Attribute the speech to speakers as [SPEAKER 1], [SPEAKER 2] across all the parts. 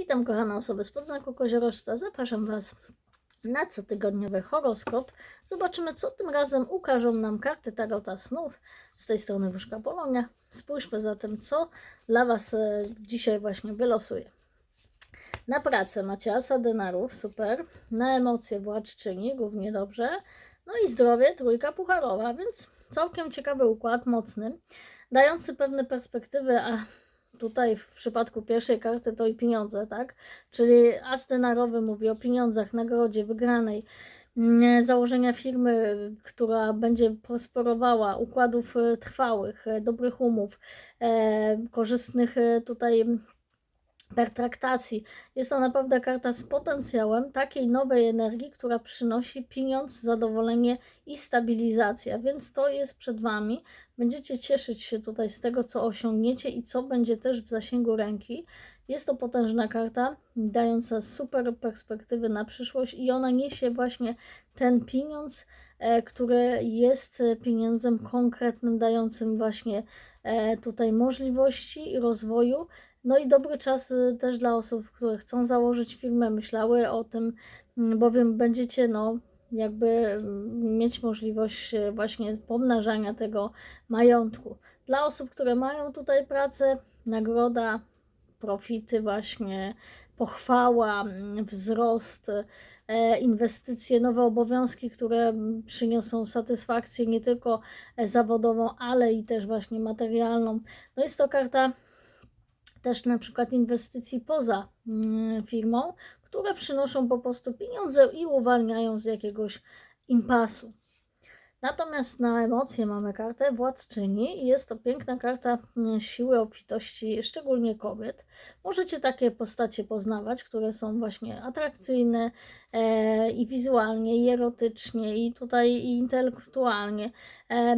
[SPEAKER 1] Witam kochane osoby z podznaku koziorożca. Zapraszam Was na cotygodniowy horoskop. Zobaczymy, co tym razem ukażą nam karty Tarota Snów. Z tej strony Wyszka Polonia. Spójrzmy zatem, co dla Was e, dzisiaj właśnie wylosuje. Na pracę macie asa denarów, super. Na emocje władczyni, równie dobrze. No i zdrowie, trójka pucharowa, więc całkiem ciekawy układ, mocny, dający pewne perspektywy, a tutaj w przypadku pierwszej karty to i pieniądze, tak? Czyli as denarowy mówi o pieniądzach, nagrodzie, wygranej, mm, założenia firmy, która będzie prosperowała, układów e, trwałych, e, dobrych umów, e, korzystnych tutaj pertraktacji. Jest to naprawdę karta z potencjałem takiej nowej energii, która przynosi pieniądz, zadowolenie i stabilizację. Więc to jest przed Wami. Będziecie cieszyć się tutaj z tego, co osiągniecie i co będzie też w zasięgu ręki. Jest to potężna karta, dająca super perspektywy na przyszłość i ona niesie właśnie ten pieniądz, e, który jest pieniądzem konkretnym, dającym właśnie e, tutaj możliwości rozwoju. No i dobry czas y, też dla osób, które chcą założyć firmę, myślały o tym, mm, bowiem będziecie no jakby mm, mieć możliwość y, właśnie pomnażania tego majątku. Dla osób, które mają tutaj pracę, nagroda, profity właśnie, pochwała, mm, wzrost, e, inwestycje, nowe obowiązki, które przyniosą satysfakcję nie tylko e, zawodową, ale i też właśnie materialną. No jest to karta też na przykład inwestycji poza mm, firmą, które przynoszą po prostu pieniądze i uwalniają z jakiegoś impasu. Natomiast na emocje mamy kartę władczyni i jest to piękna karta mm, siły obfitości, szczególnie kobiet. Możecie takie postacie poznawać, które są właśnie atrakcyjne e, i wizualnie, i erotycznie, i tutaj i intelektualnie. E,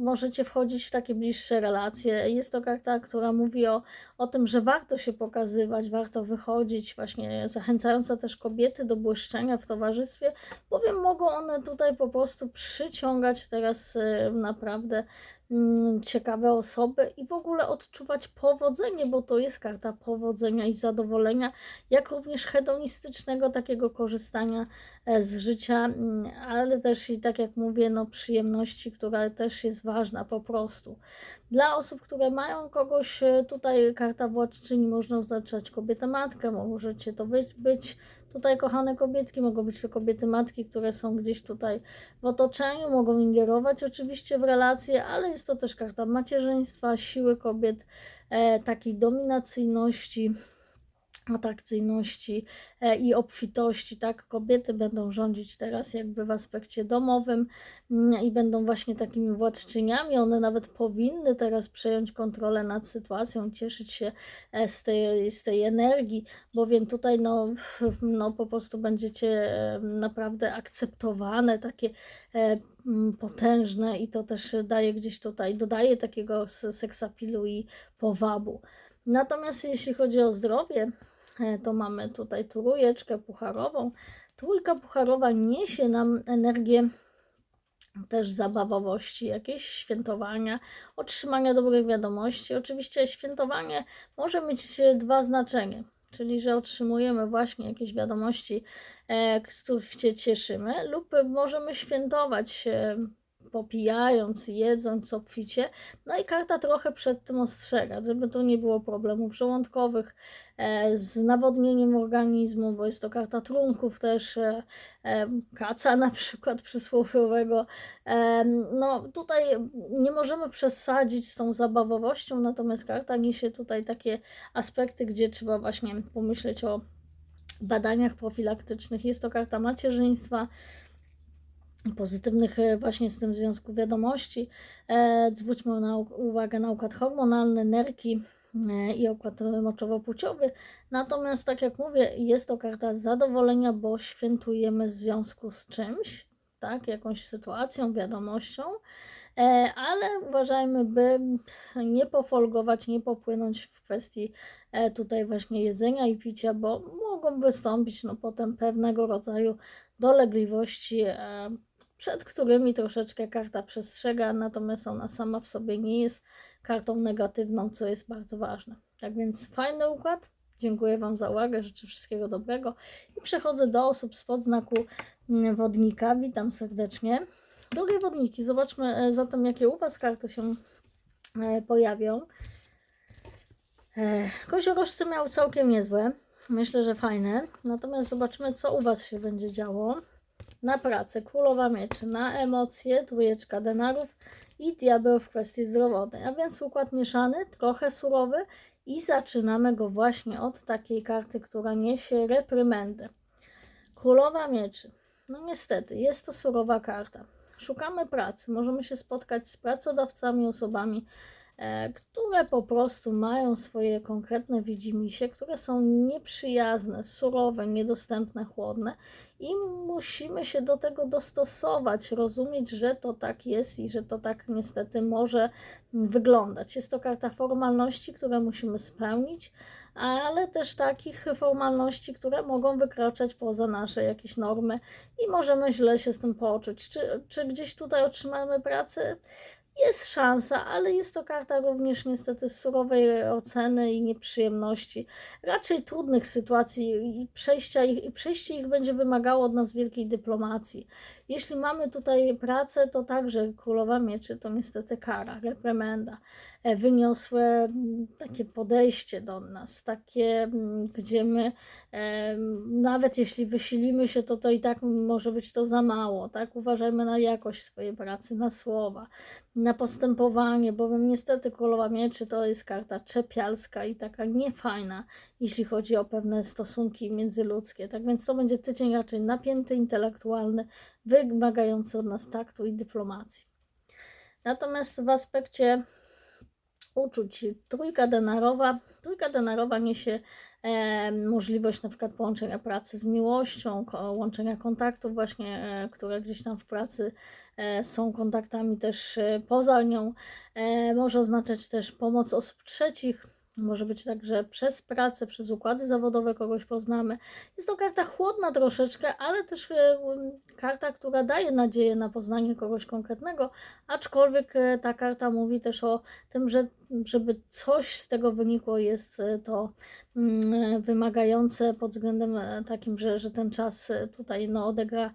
[SPEAKER 1] możecie wchodzić w takie bliższe relacje. Jest to karta, która mówi o, o tym, że warto się pokazywać, warto wychodzić, właśnie zachęcająca też kobiety do błyszczenia w towarzystwie, bowiem mogą one tutaj po prostu przyciągać teraz e, naprawdę ciekawe osoby i w ogóle odczuwać powodzenie, bo to jest karta powodzenia i zadowolenia, jak również hedonistycznego takiego korzystania e, z życia, mm, ale też i tak jak mówię, no przyjemności, która też jest ważna po prostu. Dla osób, które mają kogoś, e, tutaj karta władczyni można oznaczać kobietę matkę, możecie to być, być Tutaj kochane kobietki mogą być to kobiety matki, które są gdzieś tutaj w otoczeniu, mogą ingerować oczywiście w relacje, ale jest to też karta macierzyństwa, siły kobiet, e, takiej dominacyjności atrakcyjności e, i obfitości, tak? Kobiety będą rządzić teraz jakby w aspekcie domowym mm, i będą właśnie takimi władczyniami. One nawet powinny teraz przejąć kontrolę nad sytuacją, cieszyć się e, z tej, z tej energii, bowiem tutaj no, no po prostu będziecie e, naprawdę akceptowane, takie potężne i to też daje gdzieś tutaj, dodaje takiego seksapilu i powabu. Natomiast jeśli chodzi o zdrowie, E, to mamy tutaj trójeczkę pucharową. Trójka pucharowa niesie nam energię też zabawowości, jakieś świętowania, otrzymania dobrych wiadomości. Oczywiście świętowanie może mieć dwa znaczenia, czyli że otrzymujemy właśnie jakieś wiadomości, e, z których się cieszymy, lub możemy świętować popijając, jedząc obficie. No i karta trochę przed tym ostrzega, żeby tu nie było problemów żołądkowych, e, z nawodnieniem organizmu, bo jest to karta trunków też, e, e, kaca na przykład przysłowiowego. No tutaj nie możemy przesadzić z tą zabawowością, natomiast karta niesie tutaj takie aspekty, gdzie trzeba właśnie pomyśleć o badaniach profilaktycznych. Jest to karta macierzyństwa, pozytywnych e, właśnie z tym związku wiadomości. E, zwróćmy na uwagę na układ hormonalny, nerki e, i układ moczowo-płciowy. Natomiast, tak jak mówię, jest to karta zadowolenia, bo świętujemy w związku z czymś, tak, jakąś sytuacją, wiadomością, ale uważajmy, by nie pofolgować, nie popłynąć w kwestii tutaj właśnie jedzenia i picia, bo mogą wystąpić no, potem pewnego rodzaju dolegliwości przed którymi troszeczkę karta przestrzega, natomiast ona sama w sobie nie jest kartą negatywną, co jest bardzo ważne. Tak więc fajny układ, Dziękuję Wam za uwagę, życzę wszystkiego dobrego i przechodzę do osób spod znaku mm, wodnika. Witam serdecznie. Drogie wodniki, zobaczmy e, zatem, jakie u Was karty się e, pojawią. E, Koziorożce miały całkiem niezłe. Myślę, że fajne. Natomiast zobaczmy, co u Was się będzie działo. Na pracę, królowa mieczy, na emocje, trójeczka denarów i diabeł w kwestii zdrowotnej. A więc układ mieszany, trochę surowy i zaczynamy go właśnie od takiej karty, która niesie reprymendę. Królowa mieczy. No niestety, jest to surowa karta. Szukamy pracy, możemy się spotkać z pracodawcami, osobami, które po prostu mają swoje konkretne widzimisię, które są nieprzyjazne, surowe, niedostępne, chłodne i musimy się do tego dostosować, rozumieć, że to tak jest i że to tak niestety może wyglądać. Jest to karta formalności, które musimy spełnić, ale też takich formalności, które mogą wykraczać poza nasze jakieś normy i możemy źle się z tym poczuć. Czy, czy gdzieś tutaj otrzymamy pracę? Jest szansa, ale jest to karta również niestety surowej oceny i nieprzyjemności, raczej trudnych sytuacji i przejścia ich, i przejście ich będzie wymagało od nas wielkiej dyplomacji. Jeśli mamy tutaj pracę, to także królowa mieczy to niestety kara, reprymenda, e, wyniosłe mm, takie podejście do nas, takie, mm, gdzie my e, nawet jeśli wysilimy się, to to i tak może być to za mało, tak? Uważajmy na jakość swojej pracy, na słowa, na postępowanie, bowiem niestety królowa mieczy to jest karta czepialska i taka niefajna, jeśli chodzi o pewne stosunki międzyludzkie. Tak więc to będzie tydzień raczej napięty, intelektualny, wymagający od nas taktu i dyplomacji. Natomiast w aspekcie uczuć trójka denarowa, trójka denarowa niesie e, możliwość na przykład połączenia pracy z miłością, ko, łączenia kontaktów właśnie, e, które gdzieś tam w pracy e, są kontaktami też e, poza nią. E, może oznaczać też pomoc osób trzecich, może być tak, że przez pracę, przez układy zawodowe kogoś poznamy. Jest to karta chłodna troszeczkę, ale też e, karta, która daje nadzieję na poznanie kogoś konkretnego, aczkolwiek e, ta karta mówi też o tym, że żeby coś z tego wynikło, jest e, to wymagające pod względem takim, że, że ten czas tutaj no, odegra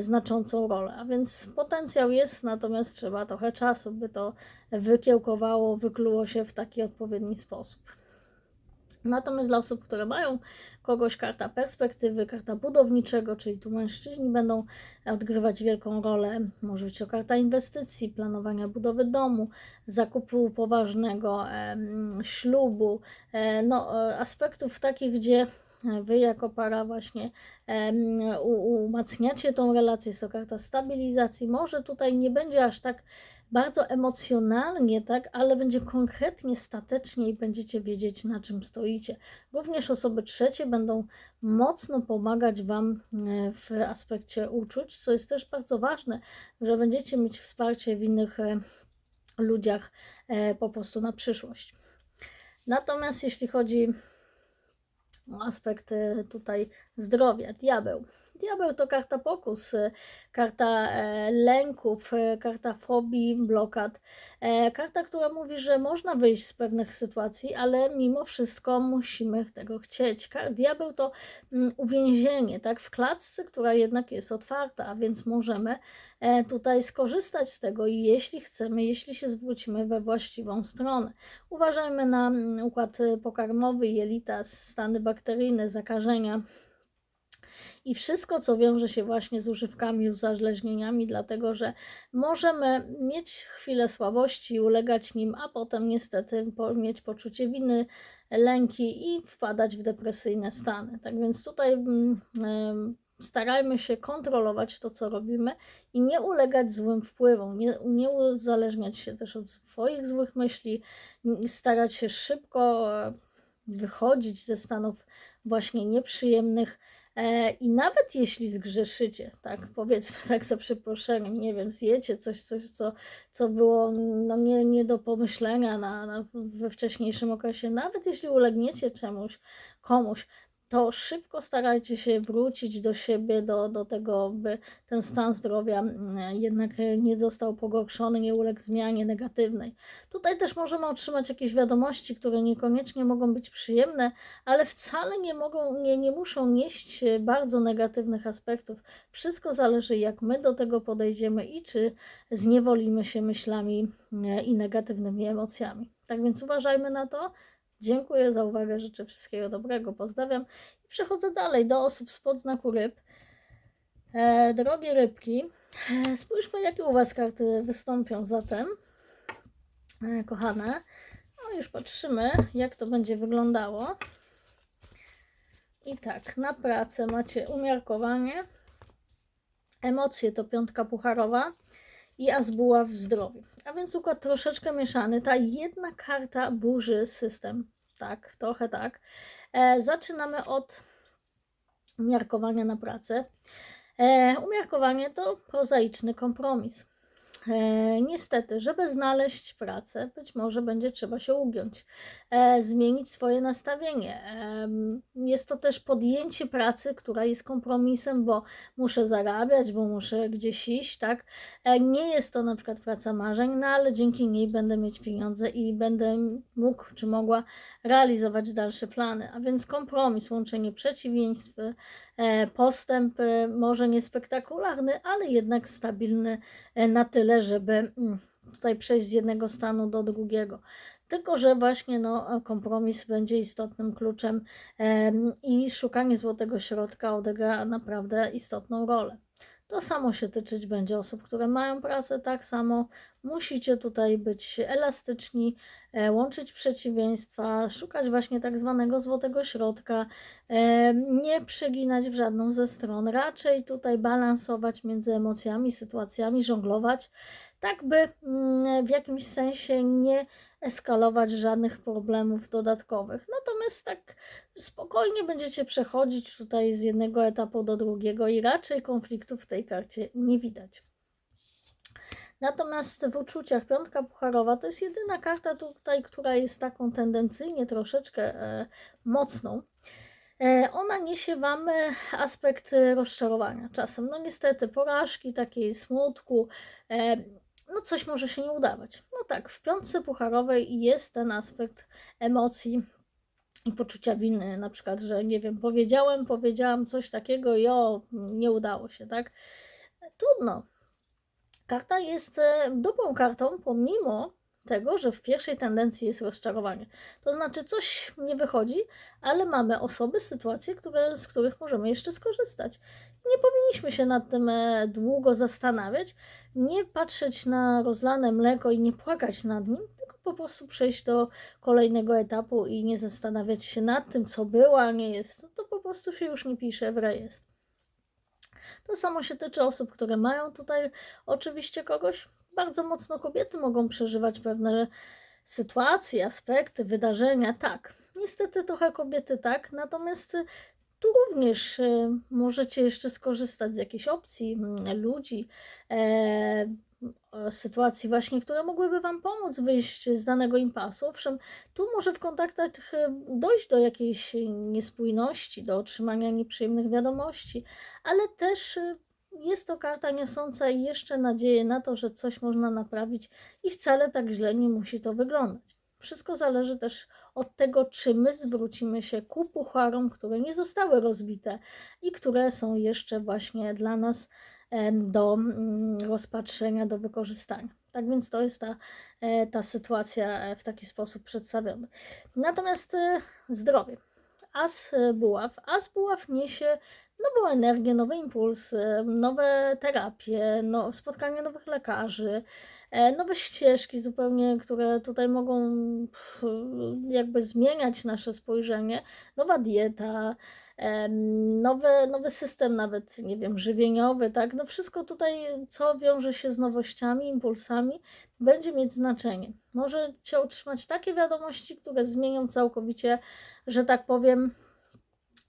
[SPEAKER 1] znaczącą rolę. A więc potencjał jest, natomiast trzeba trochę czasu, by to wykiełkowało, wykluło się w taki odpowiedni sposób. Natomiast dla osób, które mają kogoś karta perspektywy, karta budowniczego, czyli tu mężczyźni będą odgrywać wielką rolę. Może być to karta inwestycji, planowania budowy domu, zakupu poważnego, ślubu, e, no, e, aspektów takich, gdzie Wy jako para właśnie um, umacniacie tą relację, jest to karta stabilizacji. Może tutaj nie będzie aż tak bardzo emocjonalnie, tak, ale będzie konkretnie, statecznie i będziecie wiedzieć, na czym stoicie. Również osoby trzecie będą mocno pomagać Wam e, w aspekcie uczuć, co jest też bardzo ważne, że będziecie mieć wsparcie w innych e, ludziach e, po prostu na przyszłość. Natomiast jeśli chodzi aspekt tutaj zdrowia, diabeł. Diabeł to karta pokus, karta e, lęków, e, karta fobii, blokad. E, karta, która mówi, że można wyjść z pewnych sytuacji, ale mimo wszystko musimy tego chcieć. Diabeł to mm, uwięzienie, tak, w klatce, która jednak jest otwarta, a więc możemy tutaj skorzystać z tego jeśli chcemy, jeśli się zwrócimy we właściwą stronę. Uważajmy na mm, układ pokarmowy, jelita, stany bakteryjne, zakażenia i wszystko, co wiąże się właśnie z używkami, uzależnieniami, dlatego że możemy mieć chwilę słabości, ulegać nim, a potem niestety mieć poczucie winy, lęki i wpadać w depresyjne stany. Tak więc tutaj mm, starajmy się kontrolować to, co robimy i nie ulegać złym wpływom, nie, nie uzależniać się też od swoich złych myśli, starać się szybko e, wychodzić ze stanów właśnie nieprzyjemnych, I nawet jeśli zgrzeszycie, tak powiedzmy tak za przeproszeniem, nie wiem, zjecie coś, coś co, co było no, nie, nie do pomyślenia na, na, we wcześniejszym okresie, nawet jeśli ulegniecie czemuś, komuś, to szybko starajcie się wrócić do siebie, do, do tego, by ten stan zdrowia mm, jednak nie został pogorszony, nie uległ zmianie negatywnej. Tutaj też możemy otrzymać jakieś wiadomości, które niekoniecznie mogą być przyjemne, ale wcale nie mogą, nie, nie muszą nieść bardzo negatywnych aspektów. Wszystko zależy, jak my do tego podejdziemy i czy zniewolimy się myślami e, i negatywnymi emocjami. Tak więc uważajmy na to. Dziękuję za uwagę, życzę wszystkiego dobrego, pozdrawiam i przechodzę dalej do osób spod znaku ryb. E, drogie rybki, e, spójrzmy jakie u Was karty wystąpią zatem, e, kochane. No już patrzymy jak to będzie wyglądało. I tak, na pracę macie umiarkowanie, emocje to piątka pucharowa i azbuła w zdrowiu. A więc układ troszeczkę mieszany. Ta jedna karta burzy system. Tak, trochę tak. E, zaczynamy od umiarkowania na pracę. E, umiarkowanie to prozaiczny kompromis. E, niestety, żeby znaleźć pracę, być może będzie trzeba się ugiąć, zmienić swoje nastawienie. E, jest to też podjęcie pracy, która jest kompromisem, bo muszę zarabiać, bo muszę gdzieś iść, tak? E, nie jest to na przykład praca marzeń, no ale dzięki niej będę mieć pieniądze i będę mógł czy mogła realizować dalsze plany. A więc kompromis, łączenie przeciwieństw, e, postęp, e, może nie spektakularny, ale jednak stabilny e, na tyle, żeby mm, tutaj przejść z jednego stanu do drugiego. Tylko, że właśnie no, kompromis będzie istotnym kluczem em, i szukanie złotego środka odegra naprawdę istotną rolę. To samo się tyczyć będzie osób, które mają pracę, tak samo musicie tutaj być elastyczni, e, łączyć przeciwieństwa, szukać właśnie tak zwanego złotego środka, e, nie przeginać w żadną ze stron, raczej tutaj balansować między emocjami, sytuacjami, żonglować, tak by mm, w jakimś sensie nie eskalować żadnych problemów dodatkowych. Natomiast tak spokojnie będziecie przechodzić tutaj z jednego etapu do drugiego i raczej konfliktów w tej karcie nie widać. Natomiast w uczuciach piątka pucharowa to jest jedyna karta tutaj, która jest taką tendencyjnie troszeczkę e, mocną. E, ona niesie Wam e, aspekt rozczarowania czasem. No niestety porażki, takiej smutku, e, no coś może się nie udawać. No tak, w piątce pucharowej jest ten aspekt emocji i poczucia winy, na przykład, że nie wiem, powiedziałem, powiedziałam coś takiego i o, nie udało się, tak? Trudno. Karta jest e, dobrą kartą, pomimo tego, że w pierwszej tendencji jest rozczarowanie. To znaczy, coś nie wychodzi, ale mamy osoby, sytuacje, które, z których możemy jeszcze skorzystać. Nie powinniśmy się nad tym e, długo zastanawiać, nie patrzeć na rozlane mleko i nie płakać nad nim, tylko po prostu przejść do kolejnego etapu i nie zastanawiać się nad tym, co było, a nie jest. To po prostu się już nie pisze w rejestr. To samo się tyczy osób, które mają tutaj oczywiście kogoś. Bardzo mocno kobiety mogą przeżywać pewne sytuacje, aspekty, wydarzenia. Tak, niestety trochę kobiety tak, natomiast tu również y, możecie jeszcze skorzystać z jakiejś opcji, mm, ludzi, e, sytuacji właśnie, które mogłyby Wam pomóc wyjść z danego impasu. Owszem, tu może w kontaktach y, dojść do jakiejś niespójności, do otrzymania nieprzyjemnych wiadomości, ale też y, jest to karta niosąca jeszcze nadzieję na to, że coś można naprawić i wcale tak źle nie musi to wyglądać. Wszystko zależy też od tego, czy my zwrócimy się ku pucharom, które nie zostały rozbite i które są jeszcze właśnie dla nas do mm, rozpatrzenia, do wykorzystania. Tak więc to jest ta, e, ta sytuacja e, w taki sposób przedstawiona. Natomiast e, zdrowie. As buław. As buław niesie nową energię, nowe impulsy, nowe terapie, no, spotkanie nowych lekarzy, nowe ścieżki zupełnie, które tutaj mogą jakby zmieniać nasze spojrzenie, nowa dieta, nowy, nowy system nawet, nie wiem, żywieniowy, tak, no wszystko tutaj, co wiąże się z nowościami, impulsami, będzie mieć znaczenie. Możecie otrzymać takie wiadomości, które zmienią całkowicie, że tak powiem,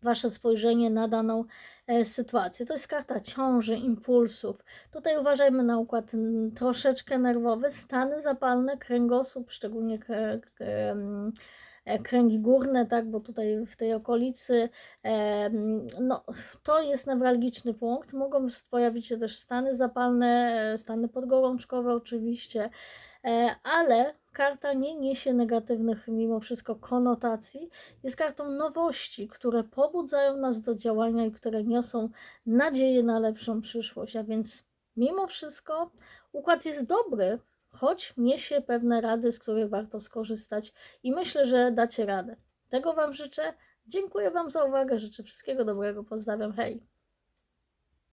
[SPEAKER 1] Wasze spojrzenie na daną e, sytuację. To jest karta ciąży, impulsów. Tutaj uważajmy na układ troszeczkę nerwowy, stany zapalne, kręgosłup, szczególnie e, kręgi górne, tak, bo tutaj w tej okolicy em, no, to jest newralgiczny punkt. Mogą pojawić się też stany zapalne, e, stany podgorączkowe oczywiście, e, ale karta nie niesie negatywnych mimo wszystko konotacji. Jest kartą nowości, które pobudzają nas do działania i które niosą nadzieję na lepszą przyszłość. A więc mimo wszystko układ jest dobry, choć niesie pewne rady, z których warto skorzystać i myślę, że dacie radę. Tego Wam życzę. Dziękuję Wam za uwagę, życzę wszystkiego dobrego, pozdrawiam, hej!